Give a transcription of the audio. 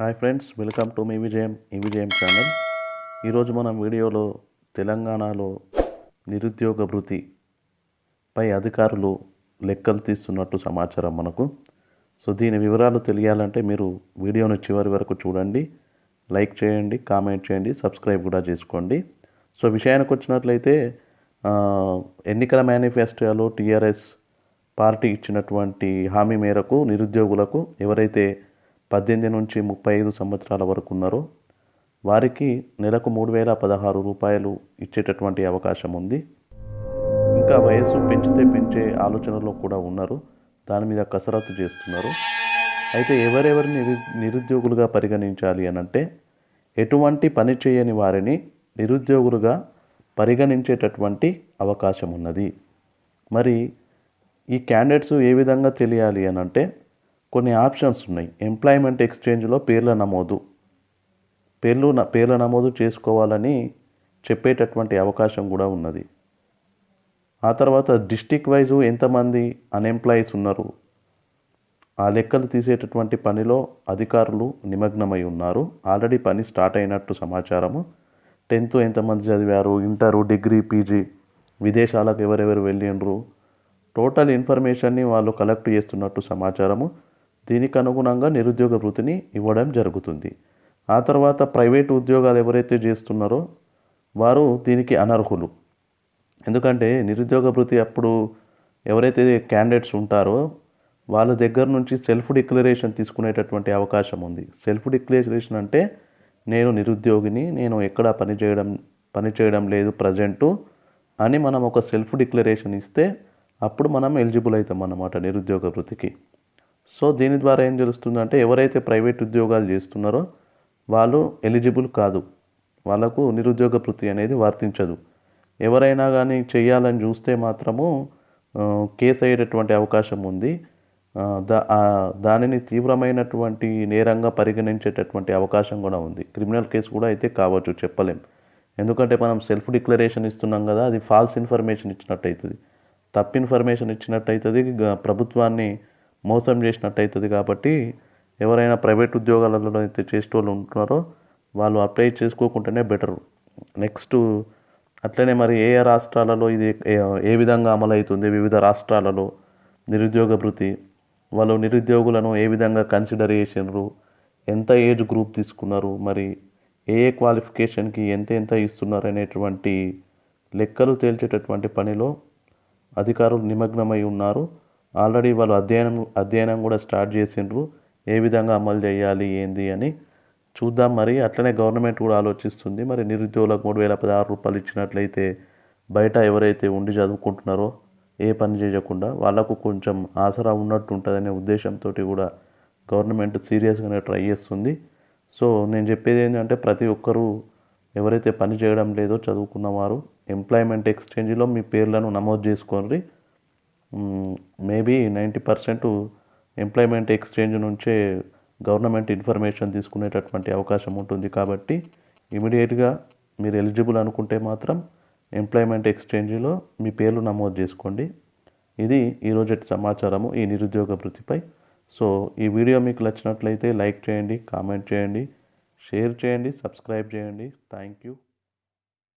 Hi friends welcome to మీ విజయం ఈ విజయం ఛానల్. ఈరోజు మనం వీడియోలో తెలంగాణలో నిరుద్యోగ భృతి పై అధికారులు లెక్కలు తీస్తున్నట్టు సమాచారం మనకు. సో దీని వివరాలు తెలియాలంటే మీరు వీడియోను చివరి వరకు చూడండి. లైక్ చేయండి కామెంట్ చేయండి సబ్స్క్రైబ్ కూడా చేసుకోండి. సో విషయానికి వచ్చినట్లయితే ఎన్నికల మేనిఫెస్టోలో టీఆర్ఎస్ పార్టీ ఇచ్చినటువంటి హామీ మేరకు నిరుద్యోగులకు ఎవరైతే పద్దెనిమిది నుంచి ముప్పై ఐదు సంవత్సరాల వరకు ఉన్నారో. వారికి నెలకు మూడు వేల పదహారు రూపాయలు ఇచ్చేటటువంటి అవకాశం ఉంది. ఇంకా వయస్సు పెంచితే పెంచే ఆలోచనలో కూడా ఉన్నారు. దాని మీద కసరత్తు చేస్తున్నారు. అయితే ఎవరెవరిని నిరు నిరుద్యోగులుగా పరిగణించాలి అని అంటే ఎటువంటి పని చేయని వారిని నిరుద్యోగులుగా పరిగణించేటటువంటి అవకాశం ఉన్నది. మరి ఈ క్యాండిడేట్స్ ఏ విధంగా తెలియాలి అని అంటే కొన్ని ఆప్షన్స్ ఉన్నాయి. ఎంప్లాయ్మెంట్ ఎక్స్చేంజ్లో పేర్ల నమోదు. పేర్లు న- పేర్ల నమోదు చేసుకోవాలని చెప్పేటటువంటి అవకాశం కూడా ఉన్నది. ఆ తర్వాత డిస్టిక్ వైజు ఎంతమంది అన్ఎంప్లాయీస్ ఉన్నారు? ఆ లెక్కలు తీసేటటువంటి పనిలో అధికారులు నిమగ్నమై ఉన్నారు. ఆల్రెడీ పని స్టార్ట్ అయినట్టు సమాచారము. టెన్త్ ఎంతమంది చదివారు? ఇంటరు డిగ్రీ పీజీ విదేశాలకు ఎవరెవరు వెళ్ళిండ్రు? టోటల్ ఇన్ఫర్మేషన్ని వాళ్ళు కలెక్ట్ చేస్తున్నట్టు సమాచారము. దీనికి అనుగుణంగా నిరుద్యోగ వృత్తిని ఇవ్వడం జరుగుతుంది. ఆ తర్వాత ప్రైవేట్ ఉద్యోగాలు ఎవరైతే చేస్తున్నారో వారు దీనికి అనర్హులు. ఎందుకంటే నిరుద్యోగ వృత్తి అప్పుడు ఎవరైతే క్యాండిడేట్స్ ఉంటారో వాళ్ళ దగ్గర నుంచి సెల్ఫ్ డిక్లరేషన్ తీసుకునేటటువంటి అవకాశం ఉంది. సెల్ఫ్ డిక్లరేషన్ అంటే నేను నిరుద్యోగిని నేను ఎక్కడా పని చేయడం పని చేయడం లేదు ప్రజెంటు అని మనం ఒక సెల్ఫ్ డిక్లరేషన్ ఇస్తే అప్పుడు మనం ఎలిజిబుల్ అవుతాం అన్నమాట నిరుద్యోగ వృత్తికి. సో దీని ద్వారా ఏం తెలుస్తుందంటే ఎవరైతే ప్రైవేట్ ఉద్యోగాలు చేస్తున్నారో వాళ్ళు ఎలిజిబుల్ కాదు. వాళ్ళకు నిరుద్యోగ వృత్తి అనేది వర్తించదు. ఎవరైనా కానీ చేయాలని చూస్తే మాత్రము కేసు అయ్యేటటువంటి అవకాశం ఉంది. దా దానిని తీవ్రమైనటువంటి నేరంగా పరిగణించేటటువంటి అవకాశం కూడా ఉంది. క్రిమినల్ కేసు కూడా అయితే కావచ్చు చెప్పలేం. ఎందుకంటే మనం సెల్ఫ్ డిక్లరేషన్ ఇస్తున్నాం కదా అది ఫాల్స్ ఇన్ఫర్మేషన్ ఇచ్చినట్టు అవుతుంది తప్పు ఇన్ఫర్మేషన్ ఇచ్చినట్టు అవుతుంది ప్రభుత్వాన్ని మోసం చేసినట్టు అవుతుంది కాబట్టి ఎవరైనా ప్రైవేట్ ఉద్యోగాలలో అయితే చేసేటోళ్ళు ఉంటున్నారో వాళ్ళు అప్లై చేసుకోకుంటేనే బెటర్ నెక్స్ట్ అట్లనే మరి ఏ రాష్ట్రాలలో ఇది ఏ- విధంగా అమలు అవుతుంది వివిధ రాష్ట్రాలలో నిరుద్యోగ భృతి వాళ్ళు నిరుద్యోగులను ఏ విధంగా కన్సిడర్ చేసినారు ఎంత ఏజ్ గ్రూప్ తీసుకున్నారు మరి ఏ ఏ క్వాలిఫికేషన్కి ఎంత ఎంత ఇస్తున్నారు అనేటువంటి లెక్కలు తేల్చేటటువంటి పనిలో అధికారులు నిమగ్నమై ఉన్నారు. ఆల్రెడీ వాళ్ళు అధ్యయనం అధ్యయనం కూడా స్టార్ట్ చేసిండ్రు. ఏ విధంగా అమలు చేయాలి ఏంది అని చూద్దాం మరి. అట్లనే గవర్నమెంట్ కూడా ఆలోచిస్తుంది. మరి నిరుద్యోగులకు మూడు వేల పదహారు రూపాయలు ఇచ్చినట్లయితే బయట ఎవరైతే ఉండి చదువుకుంటున్నారో ఏ పని చేయకుండా వాళ్ళకు కొంచెం ఆసరా ఉన్నట్టు ఉంటుందనే ఉద్దేశంతో కూడా గవర్నమెంట్ సీరియస్గానే ట్రై చేస్తుంది. సో నేను చెప్పేది ఏంటంటే ప్రతి ఒక్కరూ ఎవరైతే పని చేయడం లేదో చదువుకున్నవారు ఎంప్లాయ్మెంట్ ఎక్స్చేంజ్లో మీ పేర్లను నమోదు చేసుకోండి. Maybe ninety percent employment exchange నుంచే గవర్నమెంట్ ఇన్ఫర్మేషన్ తీసుకునేటటువంటి అవకాశం ఉంటుంది కాబట్టి ఇమీడియట్గా మీరు ఎలిజిబుల్ అనుకుంటే మాత్రం ఎంప్లాయ్మెంట్ ఎక్స్చేంజ్లో మీ పేర్లు నమోదు చేసుకోండి. ఇది ఈరోజు సమాచారము ఈ నిరుద్యోగ వృత్తిపై. సో ఈ వీడియో మీకు నచ్చినట్లయితే లైక్ చేయండి కామెంట్ చేయండి షేర్ చేయండి సబ్స్క్రైబ్ చేయండి. Thank you.